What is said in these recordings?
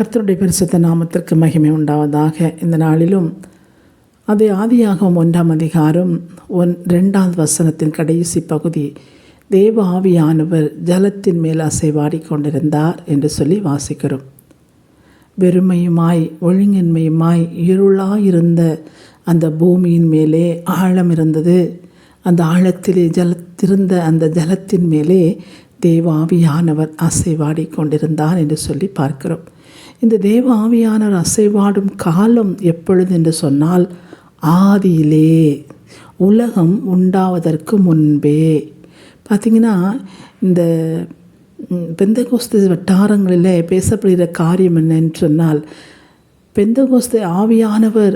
கர்த்தருடைய பரிசுத்த நாமத்திற்கு மகிமை உண்டாவதாக இந்த நாளிலும். அது ஆதியாகவும் ஒன்றாம் அதிகாரம் ஒன் ரெண்டாவது வசனத்தின் கடைசி பகுதி. தேவ ஆவியானவர் ஜலத்தின் மேல் அசைவாடி கொண்டிருந்தார் என்று சொல்லி வாசிக்கிறோம். வெறுமையுமாய் ஒழுங்கின்மையுமாய் இருளாயிருந்த அந்த பூமியின் மேலே ஆழம் இருந்தது. அந்த ஆழத்திலே ஜலத்திருந்த அந்த ஜலத்தின் மேலே தேவாவியானவர் அசைவாடி கொண்டிருந்தார் என்று சொல்லி பார்க்கிறோம். இந்த தேவாவியானவர் அசைவாடும் காலம் எப்பொழுது என்று சொன்னால் ஆதியிலே உலகம் உண்டாவதற்கு முன்பே. பார்த்திங்கன்னா இந்த பெந்தகோஸ்து வட்டாரங்களில் பேசப்படுகிற காரியம் என்னன்னு சொன்னால் பெந்தகோஸ்து ஆவியானவர்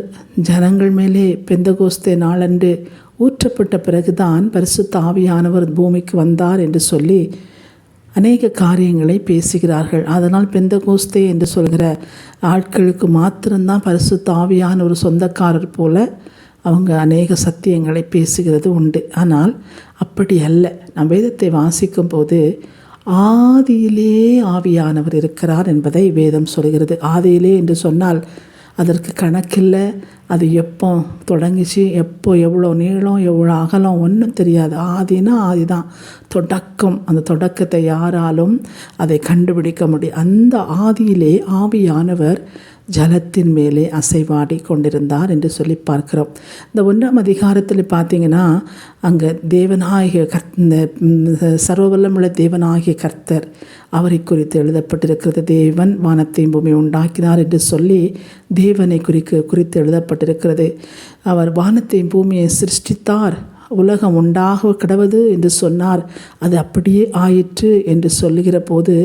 ஜனங்கள் மேலே பெந்தகோஸ்தே நாளன்று ஊற்றப்பட்ட பிறகுதான் பரிசுத்த ஆவியானவர் பூமிக்கு வந்தார் என்று சொல்லி அநேக காரியங்களை பேசுகிறார்கள். அதனால் பெந்த கோஸ்தே என்று சொல்கிற ஆட்களுக்கு மாத்திரம்தான் பரிசு தாவியான ஒரு சொந்தக்காரர் போல அவங்க அநேக சத்தியங்களை பேசுகிறது உண்டு. ஆனால் அப்படி அல்ல. நம் வேதத்தை வாசிக்கும் போது ஆதியிலே ஆவியானவர் இருக்கிறார் என்பதை வேதம் சொல்கிறது. ஆதியிலே என்று சொன்னால் அதற்கு கணக்கில்லை. அது எப்போ தொடங்கிச்சு? எப்போ எவ்வளோ நீளம் எவ்வளோ அகலம்? ஒன்றும் தெரியாது. ஆதினா ஆதி தான் தொடக்கம். அந்த தொடக்கத்தை யாராலும் அதை கண்டுபிடிக்க முடியும் அந்த ஆதியிலே ஆவியானவர் ஜலத்தின் மேலே அசைவாடி கொண்டிருந்தார் என்று சொல்லி பார்க்கிறோம். இந்த ஒன்றாம் அதிகாரத்தில் பார்த்தீங்கன்னா அங்கே தேவனாகிய கர்த் இந்த சர்வவல்லமுள்ள தேவனாகிய கர்த்தர் அவரை குறித்து எழுதப்பட்டிருக்கிறது. தேவன் வானத்தையும் பூமி உண்டாக்கினார் என்று சொல்லி தேவனை குறிக்க குறித்து எழுதப்பட்டிருக்கிறது. அவர் வானத்தையும் பூமியை சிருஷ்டித்தார். உலகம் உண்டாக கிடவது என்று சொன்னார். அது அப்படியே ஆயிற்று என்று சொல்லுகிற போது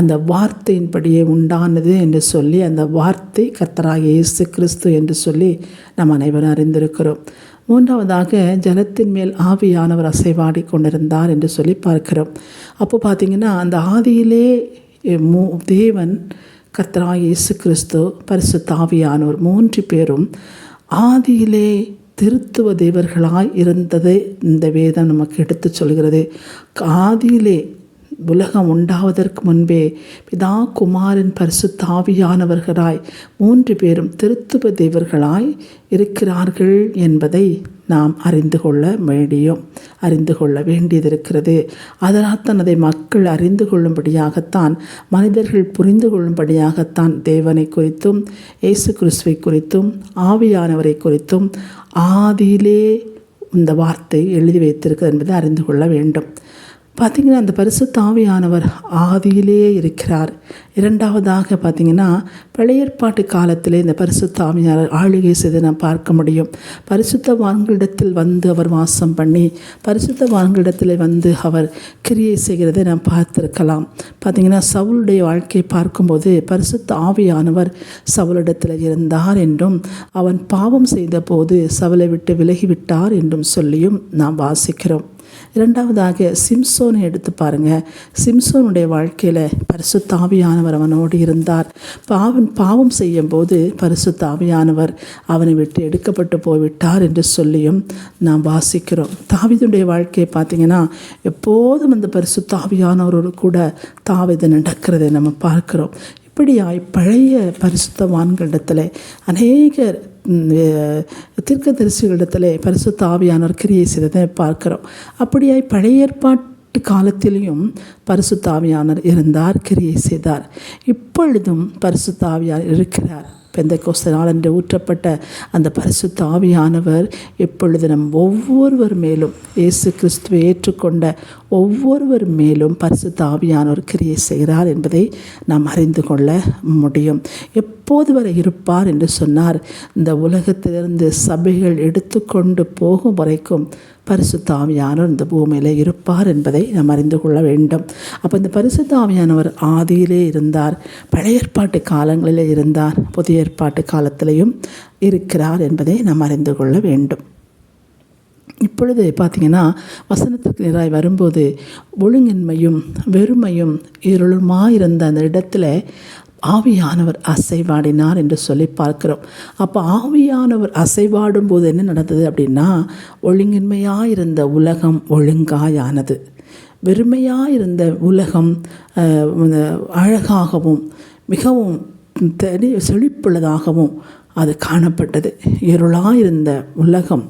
அந்த வார்த்தையின்படியே உண்டானது என்று சொல்லி அந்த வார்த்தை கத்தராக இயேசு கிறிஸ்து என்று சொல்லி நாம் அனைவரும் அறிந்திருக்கிறோம். மூன்றாவதாக ஜலத்தின் மேல் ஆவியானவர் அசைவாடி கொண்டிருந்தார் என்று சொல்லி பார்க்கிறோம். அப்போ பார்த்திங்கன்னா அந்த ஆதியிலே மூ தேவன் கர்த்தராக இயேசு கிறிஸ்து பரிசு தாவியானோர் மூன்று பேரும் ஆதியிலே திருத்துவ தேவர்களாய் இருந்ததை இந்த வேதம் நமக்கு எடுத்து சொல்கிறது. காதிலே உலகம் உண்டாவதற்கு முன்பே பிதா பரிசு பரிசுத்தாவியானவர்களாய் மூன்று பேரும் திருத்துவ தேவர்களாய் இருக்கிறார்கள் என்பதை நாம் அறிந்து கொள்ள வேண்டியும் அறிந்து கொள்ள வேண்டியது இருக்கிறது அதனால் தான் அதை மக்கள் அறிந்து கொள்ளும்படியாகத்தான் மனிதர்கள் புரிந்து கொள்ளும்படியாகத்தான் தேவனை குறித்தும் இயேசு கிறிஸ்துவை குறித்தும் ஆவியானவரை குறித்தும் ஆதியிலே இந்த வார்த்தை எழுதி வைத்திருக்கிறது என்பதை அறிந்து கொள்ள வேண்டும். பார்த்திங்கன்னா அந்த பரிசு தாவியானவர் ஆதியிலேயே இருக்கிறார். இரண்டாவதாக பார்த்திங்கன்னா பழையற்பாட்டு காலத்திலே இந்த பரிசு ஆவியானவர் ஆளுகை செய்து நாம் பார்க்க முடியும். பரிசுத்த வான்களிடத்தில் வந்து அவர் வாசம் பண்ணி பரிசுத்த வான்களிடத்தில் வந்து அவர் கிரியை செய்கிறதை நாம் பார்த்துருக்கலாம். பார்த்திங்கன்னா சவுளுடைய வாழ்க்கையை பார்க்கும்போது பரிசுத்த ஆவியானவர் சவுளிடத்தில் இருந்தார் என்றும் அவன் பாவம் செய்தபோது சவலை விட்டு விலகிவிட்டார் என்றும் சொல்லியும் நாம் வாசிக்கிறோம். இரண்டாவதாக சிம்சோனை எடுத்து பாருங்கள் சிம்சோனுடைய வாழ்க்கையில் பரிசு தாவியானவர் அவனோடு இருந்தார். பாவன் பாவம் செய்யும் போது பரிசு தாவியானவர் அவனை விட்டு எடுக்கப்பட்டு போய்விட்டார் என்று சொல்லியும் நாம் வாசிக்கிறோம். தாவிதுடைய வாழ்க்கையை பார்த்திங்கன்னா எப்போதும் அந்த பரிசு தாவியானவரோடு கூட தாவிது நடக்கிறதை நம்ம பார்க்குறோம். இப்படியாய் பழைய பரிசுத்தவான்களிடத்தில் அநேகர் தீர்க்கதரிசிகளிடத்தில் பரிசுத்த ஆவியானவர் கிரியை செய்ததை பார்க்கிறோம். அப்படியாய் பழைய ஏற்பாட்டு காலத்திலையும் பரிசுத்தாவியானர் இருந்தார் கிரியை செய்தார். இப்பொழுதும் பரிசுத்தாவியார் இருக்கிறார். பெந்த கோஸ்த நாளன்று ஊற்றப்பட்ட அந்த பரிசுத்த ஆவியானவர் எப்பொழுது நம் ஒவ்வொருவர் மேலும் இயேசு கிறிஸ்துவை ஏற்றுக்கொண்ட ஒவ்வொருவர் மேலும் பரிசுத்த ஆவியானவர் கிரியை செய்கிறார் என்பதை நாம் அறிந்து கொள்ள முடியும். எப்போது வரை இருப்பார் என்று சொன்னார். இந்த உலகத்திலிருந்து சபைகள் எடுத்துக்கொண்டு போகும் வரைக்கும் பரிசுத்தாமியானவர் இந்த பூமியில் இருப்பார் என்பதை நாம் அறிந்து கொள்ள வேண்டும். அப்போ இந்த பரிசுத்தாமியானவர் ஆதியிலே இருந்தார் பழைய ஏற்பாட்டு காலங்களிலே இருந்தார் புதிய ஏற்பாட்டு காலத்திலையும் இருக்கிறார் என்பதை நாம் அறிந்து கொள்ள வேண்டும். இப்பொழுது பார்த்திங்கன்னா வசனத்திற்கு நேராய் வரும்போது ஒழுங்கின்மையும் வெறுமையும் இருளுமாயிருந்த அந்த இடத்துல ஆவியானவர் அசைவாடினார் என்று சொல்லி பார்க்கிறோம். அப்போ ஆவியானவர் அசைவாடும் போது என்ன நடந்தது அப்படின்னா ஒழுங்கின்மையாக இருந்த உலகம் ஒழுங்காயானது. வெறுமையாக இருந்த உலகம் அழகாகவும் மிகவும் தெளி செழிப்புள்ளதாகவும் அது காணப்பட்டது. இருளாயிருந்த உலகம்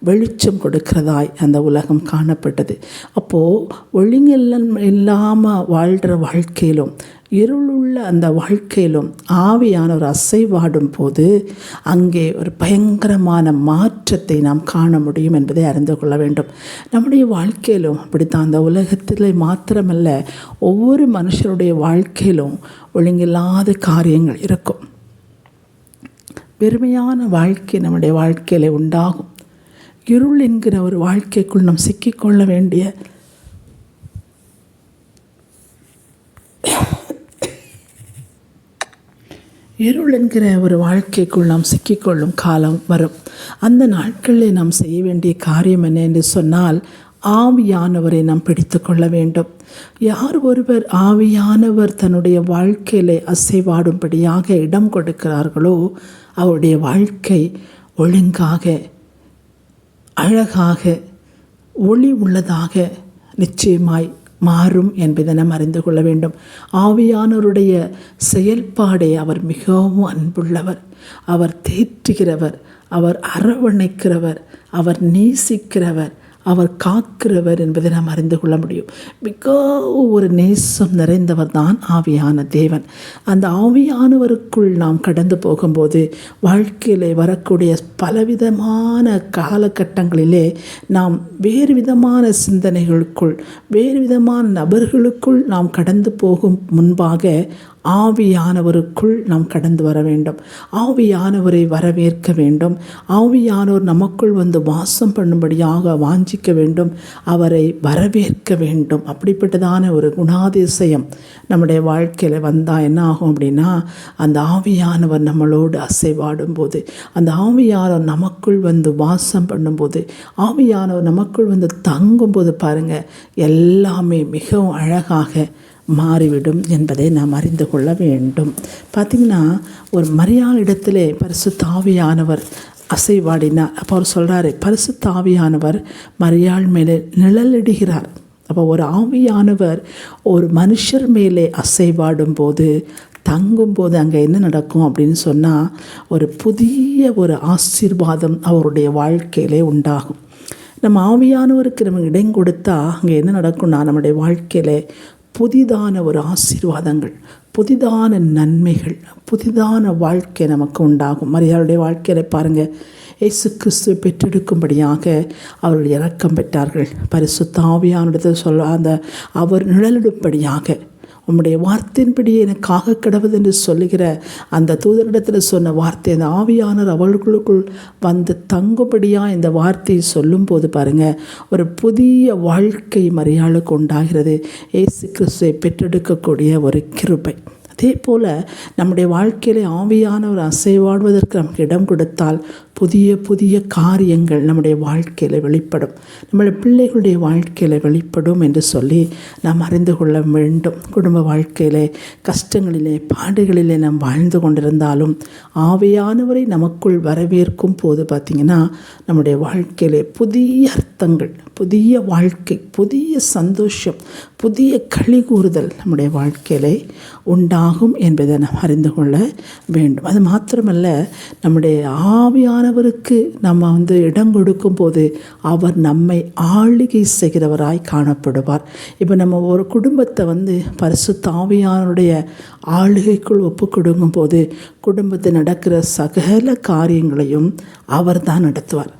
வெளிச்சம் கொடுக்கிறதாய் அந்த உலகம் காணப்பட்டது. அப்போது ஒழுங்கெல்லாம் இல்லாமல் வாழ்கிற வாழ்க்கையிலும் இருளுள்ள அந்த வாழ்க்கையிலும் ஆவியானவர் அசைவாடும் போது அங்கே ஒரு பயங்கரமான மாற்றத்தை நாம் காண முடியும் என்பதை அறிந்து கொள்ள வேண்டும். நம்முடைய வாழ்க்கையிலும் அப்படித்தான். அந்த உலகத்தில் மாத்திரமல்ல ஒவ்வொரு மனுஷருடைய வாழ்க்கையிலும் ஒழுங்கில்லாத காரியங்கள் இருக்கும். வெறுமையான வாழ்க்கை நம்முடைய வாழ்க்கையில் உண்டாகும். இருள் என்கிற ஒரு வாழ்க்கைக்குள் நாம் சிக்கிக்கொள்ள வேண்டிய இருள் என்கிற ஒரு வாழ்க்கைக்குள் நாம் சிக்கிக்கொள்ளும் காலம் வரும். அந்த நாட்களில் நாம் செய்ய வேண்டிய காரியம் என்ன என்று சொன்னால் ஆவியானவரை நாம் பிடித்து கொள்ள வேண்டும். யார் ஒருவர் ஆவியானவர் தன்னுடைய வாழ்க்கையிலே அசைவாடும்படியாக இடம் கொடுக்கிறார்களோ அவருடைய வாழ்க்கை ஒழுங்காக அழகாக ஒளி உள்ளதாக நிச்சயமாய் மாறும் என்பதை நாம் அறிந்து கொள்ள வேண்டும். ஆவியானவருடைய செயல்பாடே அவர் மிகவும் அன்புள்ளவர். அவர் தேற்றுகிறவர் அவர் அரவணைக்கிறவர் அவர் நேசிக்கிறவர் அவர் காக்கிறவர் என்பதை நாம் அறிந்து கொள்ள முடியும். மிக ஒரு நேசம் நிறைந்தவர் தான் ஆவியான தேவன். அந்த ஆவியானவருக்குள் நாம் கடந்து போகும்போது வாழ்க்கையில் வரக்கூடிய பலவிதமான காலகட்டங்களிலே நாம் வேறு விதமான சிந்தனைகளுக்குள் வேறு விதமான நபர்களுக்குள் நாம் கடந்து போகும் முன்பாக ஆவியானவருக்குள் நாம் கடந்து வர வேண்டும். ஆவியானவரை வரவேற்க வேண்டும். ஆவியானவர் நமக்குள் வந்து வாசம் பண்ணும்படியாக வாஞ்சிக்க வேண்டும். அவரை வரவேற்க வேண்டும். அப்படிப்பட்டதான ஒரு குணாதிசயம் நம்முடைய வாழ்க்கையில் வந்தால் என்ன ஆகும் அப்படின்னா அந்த ஆவியானவர் நம்மளோடு அசைவாடும் போது அந்த ஆவியானவர் நமக்குள் வந்து வாசம் பண்ணும்போது ஆவியானவர் நமக்குள் வந்து தங்கும்போது பாருங்கள் எல்லாமே மிகவும் அழகாக மாறிவிடும் என்பதை நாம் அறிந்து கொள்ள வேண்டும். பார்த்திங்கன்னா ஒரு மரியாளிடத்திலே பரிசு தாவியானவர் அசைவாடினார். அப்போ அவர் சொல்கிறாரு பரிசு தாவியானவர் மரியாள் மேலே நிழலிடுகிறார். அப்போ ஒரு ஆவியானவர் ஒரு மனுஷர் மேலே அசைவாடும் போது தங்கும்போது அங்கே என்ன நடக்கும் அப்படின்னு சொன்னால் ஒரு புதிய ஒரு ஆசீர்வாதம் அவருடைய வாழ்க்கையிலே உண்டாகும். நம்ம ஆவியானவருக்கு நம்ம இடம் கொடுத்தா அங்கே என்ன நடக்கும்னா நம்முடைய வாழ்க்கையில் புதிதான ஒரு ஆசீர்வாதங்கள் புதிதான நன்மைகள் புதிதான வாழ்க்கை நமக்கு உண்டாகும். மரியாதையுடைய வாழ்க்கையில் பாருங்கள் இயேசு கிறிஸ்து பெற்றெடுக்கும்படியாக அவர்கள் இறக்கம் பெற்றார்கள். பரிசுத்தாவியானிடத்தில் சொல்ல அந்த அவர் நிழலிடும்படியாக உம்முடைய வார்த்தையின்படியே எனக்காக கிடவது என்று சொல்லுகிற அந்த தூதரிடத்தில் சொன்ன வார்த்தை அந்த ஆவியானர் அவர்களுக்குள் வந்து தங்கும்படியாக இந்த வார்த்தையை சொல்லும்போது பாருங்கள் ஒரு புதிய வாழ்க்கை மரியாளுக்கு உண்டாகிறது. ஏசு கிறிஸ்துவை பெற்றெடுக்கக்கூடிய ஒரு கிருபை. அதே போல் நம்முடைய வாழ்க்கையில் ஆவியானவர் அசைவாடுவதற்கு நமக்கு இடம் கொடுத்தால் புதிய புதிய காரியங்கள் நம்முடைய வாழ்க்கையில் வெளிப்படும். நம்முடைய பிள்ளைகளுடைய வாழ்க்கையில் வெளிப்படும் என்று சொல்லி நாம் அறிந்து கொள்ள வேண்டும். குடும்ப வாழ்க்கையிலே கஷ்டங்களிலே பாடுகளிலே நாம் வாழ்ந்து கொண்டிருந்தாலும் ஆவியானவரை நமக்குள் வரவேற்கும் போது பார்த்திங்கன்னா நம்முடைய வாழ்க்கையிலே புதிய அர்த்தங்கள் புதிய வாழ்க்கை புதிய சந்தோஷம் புதிய களி கூறுதல் நம்முடைய வாழ்க்கையிலே உண்டாகும் என்பதை நாம் அறிந்து கொள்ள வேண்டும். அது மாத்திரமல்ல நம்முடைய ஆவியானவருக்கு நம்ம வந்து இடம் கொடுக்கும்போது அவர் நம்மை ஆளுகை செய்கிறவராய் காணப்படுவார். இப்போ நம்ம ஒரு குடும்பத்தை வந்து பரிசு தாவியானுடைய ஆளுகைக்குள் ஒப்பு கொடுக்கும்போது குடும்பத்தில் நடக்கிற சகல காரியங்களையும் அவர் தான் நடத்துவார்.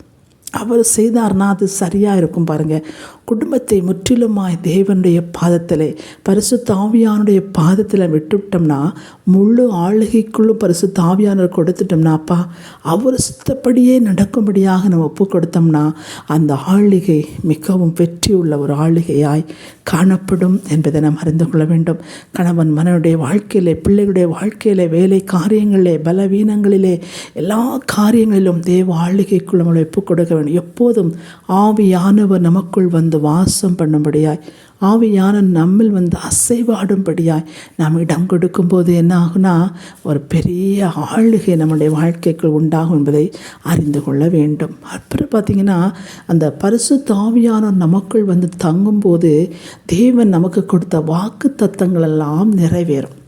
அவர் செய்தார்னா அது சரியாக இருக்கும் பாருங்கள் குடும்பத்தை முற்றிலுமாய் தேவனுடைய பாதத்தில் பரிசு தாவியானுடைய பாதத்தில் விட்டுவிட்டோம்னா முழு ஆளுகைக்குள்ளும் பரிசு தாவியானர் கொடுத்துட்டோம்னா அப்பா அவர் சுத்தப்படியே நடக்கும்படியாக நம்ம ஒப்பு கொடுத்தோம்னா அந்த ஆளுகை மிகவும் வெற்றி உள்ள ஒரு ஆளுகையாய் காணப்படும் என்பதை நாம் அறிந்து கொள்ள வேண்டும். கணவன் மனனுடைய வாழ்க்கையிலே பிள்ளைகளுடைய வாழ்க்கையிலே வேலை காரியங்களிலே பலவீனங்களிலே எல்லா காரியங்களிலும் தேவ ஆளுகைக்குள் நம்ம ஒப்பு கொடுக்க வேண்டும் எப்போதும் ஆவியானவர் நமக்குள் வந்து வாசம் பண்ணும்படியாய் ஆவியான நம்மில் வந்து அசைவாடும்படியாய் நாம் இடம் கொடுக்கும்போது என்ன ஆகுனா ஒரு பெரிய ஆளுகை நம்முடைய வாழ்க்கைக்குள் உண்டாகும் என்பதை அறிந்து கொள்ள வேண்டும். அப்புறம் பார்த்திங்கன்னா அந்த பரிசு தாவியான நமக்குள் வந்து தங்கும்போது தேவன் நமக்கு கொடுத்த வாக்கு தத்தங்கள் எல்லாம் நிறைவேறும்.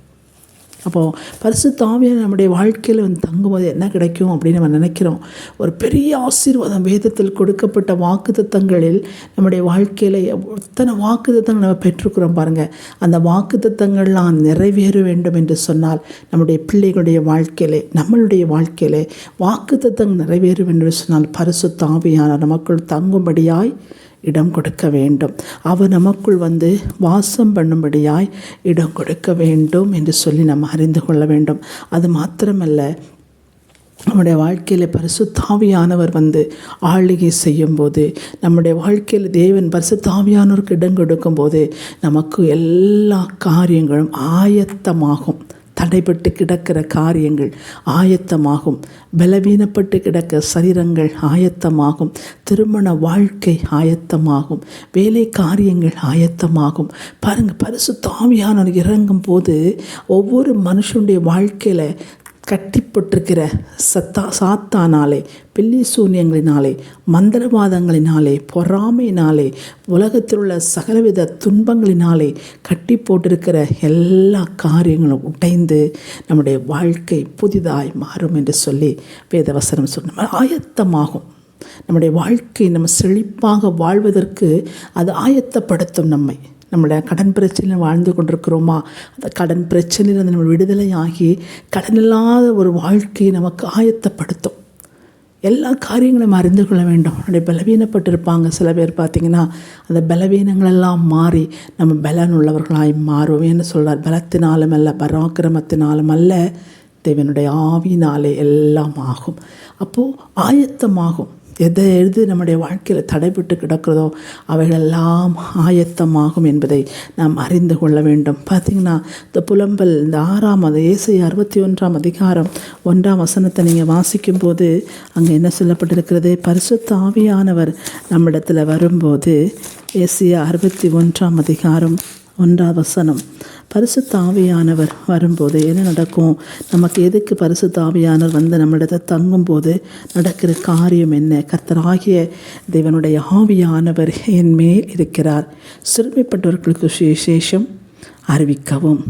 அப்போது பரிசுத்தாவியான நம்முடைய வாழ்க்கையில் வந்து தங்கும்போது என்ன கிடைக்கும் அப்படின்னு நம்ம நினைக்கிறோம்? ஒரு பெரிய ஆசீர்வாதம் வேதத்தில் கொடுக்கப்பட்ட வாக்கு தத்தங்களில் நம்முடைய வாழ்க்கையில் எத்தனை வாக்குத்தத்தங்கள் நம்ம பெற்றுக்கிறோம் பாருங்கள் அந்த வாக்குத்தத்தங்கள்லாம் நிறைவேற வேண்டும் என்று சொன்னால் நம்முடைய பிள்ளைகளுடைய வாழ்க்கையிலே நம்மளுடைய வாழ்க்கையிலே வாக்குத்தத்தங்கள் நிறைவேற வேண்டும் என்று சொன்னால் பரிசு பரிசுத்தாவியான நமக்குள் தங்கும்படியாய் இடம் கொடுக்க வேண்டும். அவர் நமக்குள் வந்து வாசம் பண்ணும்படியாய் இடம் கொடுக்க வேண்டும் என்று சொல்லி நம்ம அறிந்து கொள்ள வேண்டும். அது மாத்திரமல்ல நம்முடைய வாழ்க்கையில் பரிசுத்தாவியானவர் வந்து ஆளுகை செய்யும்போது நம்முடைய வாழ்க்கையில் தேவன் பரிசுத்தாவியானவருக்கு இடம் கொடுக்கும்போது நமக்கு எல்லா காரியங்களும் ஆயத்தமாகும். தடைப்பட்டு கிடக்கிற காரியங்கள் ஆயத்தமாகும். பலவீனப்பட்டு கிடக்க சரீரங்கள் ஆயத்தமாகும். திருமண வாழ்க்கை ஆயத்தமாகும். வேலை காரியங்கள் ஆயத்தமாகும். பாருங்கள் பரிசு தாவியானவர் இறங்கும் போது ஒவ்வொரு மனுஷனுடைய வாழ்க்கையில் கட்டிப்பட்டிருக்கிற சத்தா சாத்தானாலே பில்லி சூன்யங்களினாலே மந்திரவாதங்களினாலே பொறாமையினாலே உலகத்தில் உள்ள சகலவித துன்பங்களினாலே கட்டி போட்டிருக்கிற எல்லா காரியங்களும் உடைந்து நம்முடைய வாழ்க்கை புதிதாய் மாறும் என்று சொல்லி வேதவசனம் சொன்ன ஆயத்தமாகும். நம்முடைய வாழ்க்கை நம்ம செழிப்பாக வாழ்வதற்கு அது ஆயத்தப்படுத்தும் நம்மை. நம்மளுடைய கடன் பிரச்சனையில் வாழ்ந்து கொண்டிருக்கிறோமா? அந்த கடன் பிரச்சனையிலிருந்து நம்ம விடுதலையாகி கடன் இல்லாத ஒரு வாழ்க்கையை நமக்கு ஆயத்தப்படுத்தும். எல்லா காரியங்களும் அறிந்து கொள்ள வேண்டும். நம்முடைய பலவீனப்பட்டிருப்பாங்க. சில பேர் பார்த்திங்கன்னா அந்த பலவீனங்களெல்லாம் மாறி நம்ம பலன் உள்ளவர்களாய் மாறுவேன்னு சொல்கிறார் பலத்தினாலும் அல்ல பராக்கிரமத்தினாலும் அல்ல தேவனுடைய ஆவினாலே எல்லாம் ஆகும். அப்போது ஆயத்தமாகும். எதை எது நம்முடைய வாழ்க்கையில் தடைபட்டு கிடக்கிறதோ அவைகளெல்லாம் ஆயத்தமாகும் என்பதை நாம் அறிந்து கொள்ள வேண்டும். பார்த்திங்கன்னா இந்த புலம்பல் இந்த ஆறாம் அது ஏசை அறுபத்தி ஒன்றாம் அதிகாரம் ஒன்றாம் வசனத்தை நீங்கள் வாசிக்கும்போது அங்கே என்ன சொல்லப்பட்டிருக்கிறது? பரிசுத்த ஆவியானவர் நம்மிடத்தில் வரும்போது ஏசியா அறுபத்தி ஒன்றாம் அதிகாரம் ஒன்றாம் வசனம். பரிசு தாவியானவர் வரும்போது என்ன நடக்கும்? நமக்கு எதுக்கு பரிசு தாவியானவர் வந்து நம்மிடத்தை தங்கும்போது நடக்கிற காரியம் என்ன? கர்த்தராகிய தேவனுடைய ஆவியானவர் என் மேல் இருக்கிறார். சிறுமைப்பட்டவர்களுக்கு சுவிசேஷம் அறிவிக்கவும்.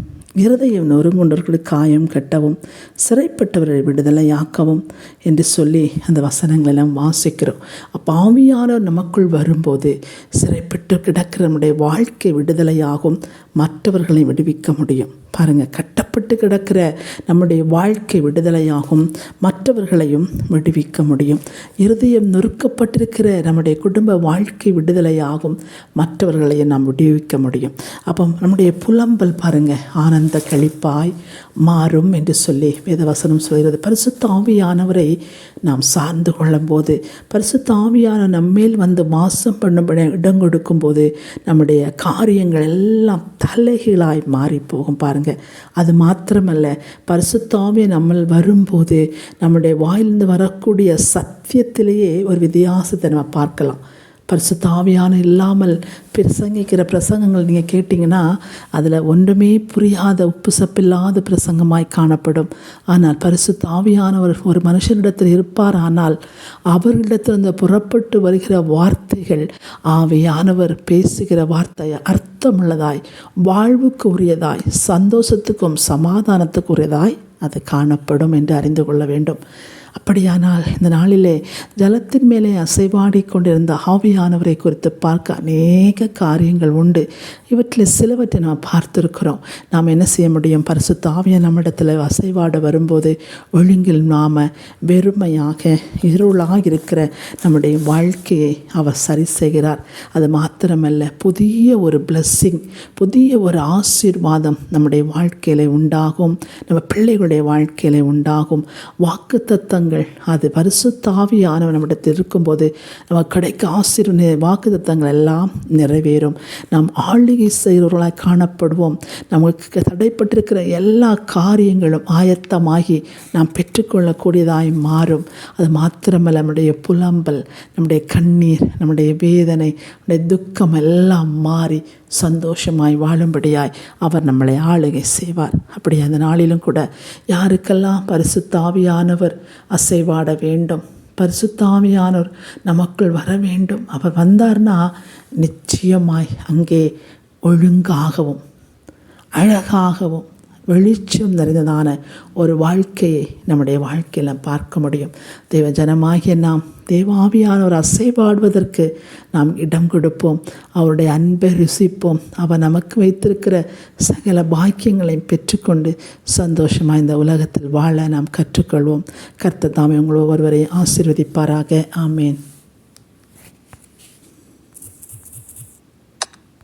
இருதயம் நொறுங்குண்டவர்களுக்கு காயம் கட்டவும் சிறைப்பட்டவர்களை விடுதலையாக்கவும் என்று சொல்லி அந்த வசனங்களெல்லாம் வாசிக்கிறோம். அப்போ ஆவியானவர் நமக்குள் வரும்போது சிறைப்பட்டு கிடக்கிற நம்முடைய வாழ்க்கை விடுதலையாகும் மற்றவர்களை விடுவிக்க முடியும். பாருங்கள் கட்டப்பட்டு கிடக்கிற நம்முடைய வாழ்க்கை விடுதலையாகும் மற்றவர்களையும் விடுவிக்க முடியும். இருதயம் நொறுக்கப்பட்டிருக்கிற நம்முடைய குடும்ப வாழ்க்கை விடுதலையாகும் மற்றவர்களையும் நாம் விடுவிக்க முடியும். அப்போ நம்முடைய புலம்பல் பாருங்கள் ஆனந்த கழிப்பாய் மாறும் என்று சொல்லி வேதவசனம் சொல்கிறது. பரிசுத்த ஆவியானவரை நாம் சார்ந்து கொள்ளும்போது பரிசுத்த ஆவியான நம்மேல் வந்து மாசம் பண்ணும்படி இடம் கொடுக்கும்போது நம்முடைய காரியங்கள் எல்லாம் தலைகீழாய் மாறி போகும் பாருங்கள் அது மாத்திரமல்ல பரிசுத்தாவிய நம்ம வரும்போது நம்முடைய வாயிலிருந்து வரக்கூடிய சத்தியத்திலேயே ஒரு வித்தியாசத்தை நம்ம பார்க்கலாம். பரிசுத்தாவியான இல்லாமல் பிரசங்கிக்கிற பிரசங்கங்கள் நீங்கள் கேட்டிங்கன்னா அதில் ஒன்றுமே புரியாத உப்பு சப்பில்லாத பிரசங்கமாய் காணப்படும். ஆனால் பரிசுத்தாவியானவர் ஒரு மனுஷனிடத்தில் இருப்பார் ஆனால் அவர்களிடத்திலிருந்து புறப்பட்டு வருகிற வார்த்தைகள் ஆவியானவர் பேசுகிற வார்த்தை அர்த்தமுள்ளதாய் வாழ்வுக்கு உரியதாய் சந்தோஷத்துக்கும் சமாதானத்துக்குரியதாய் அது காணப்படும் என்று அறிந்து கொள்ள வேண்டும். அப்படியானால் இந்த நாளிலே ஜலத்தின் மேலே அசைவாடி கொண்டிருந்த ஆவியானவரை குறித்து பார்க்க அநேக காரியங்கள் உண்டு. இவற்றில் சிலவற்றை நாம் பார்த்துருக்கிறோம். நாம் என்ன செய்ய முடியும்? பரிசுத்த ஆவிய நம்மிடத்தில் அசைவாட வரும்போது ஒழுங்கில் நாம் வெறுமையாக இருளாக இருக்கிற நம்முடைய வாழ்க்கையை அவர் சரி செய்கிறார். அது மாத்திரமல்ல புதிய ஒரு பிளஸ்ஸிங் புதிய ஒரு ஆசீர்வாதம் நம்முடைய வாழ்க்கையில் உண்டாகும். நம்ம பிள்ளைகளுடைய வாழ்க்கையில் உண்டாகும். வாக்கு தத்தங்கள் அது பரிசுத்தாவியானவர் நம்மிடத்தில் இருக்கும்போது நமக்கு கிடைக்க ஆசீர்வ வாக்கு தத்தங்கள் எல்லாம் நிறைவேறும். நாம் ஆளுகை செய்கிறவர்களாக காணப்படுவோம். நமக்கு தடைப்பட்டிருக்கிற எல்லா காரியங்களும் ஆயத்தமாகி நாம் பெற்றுக்கொள்ளக்கூடியதாய் மாறும். அது மாத்திரமல்ல நம்முடைய புலம்பல் நம்முடைய கண்ணீர் நம்முடைய வேதனை நம்முடைய துக்கம் எல்லாம் மாறி சந்தோஷமாய் வாழும்படியாய் அவர் நம்மளை ஆளுகை செய்வார். அப்படி அந்த நாளிலும் கூட யாருக்கெல்லாம் பரிசுத்தாவியானவர் அசைவாட வேண்டும் பரிசுத்தாவியானவர் நமக்குள் வர வேண்டும் அவர் வந்தார்னா நிச்சயமாய் அங்கே ஒழுங்காகவும் அழகாகவும் வெளிச்சம் நிறைந்ததான ஒரு வாழ்க்கையை நம்முடைய வாழ்க்கையில் பார்க்க முடியும். தெய்வ ஜனமாகிய நாம் தேவாவியானவர் அசைபாடுவதற்கு நாம் இடம் கொடுப்போம். அவருடைய அன்பை ருசிப்போம். அவர் நமக்கு வைத்திருக்கிற சகல பாக்கியங்களையும் பெற்றுக்கொண்டு சந்தோஷமாக இந்த உலகத்தில் வாழ நாம் கற்றுக்கொள்வோம். கர்த்த தாமே உங்கள் ஒவ்வொருவரையும் ஆசீர்வதிப்பாராக. ஆமேன்.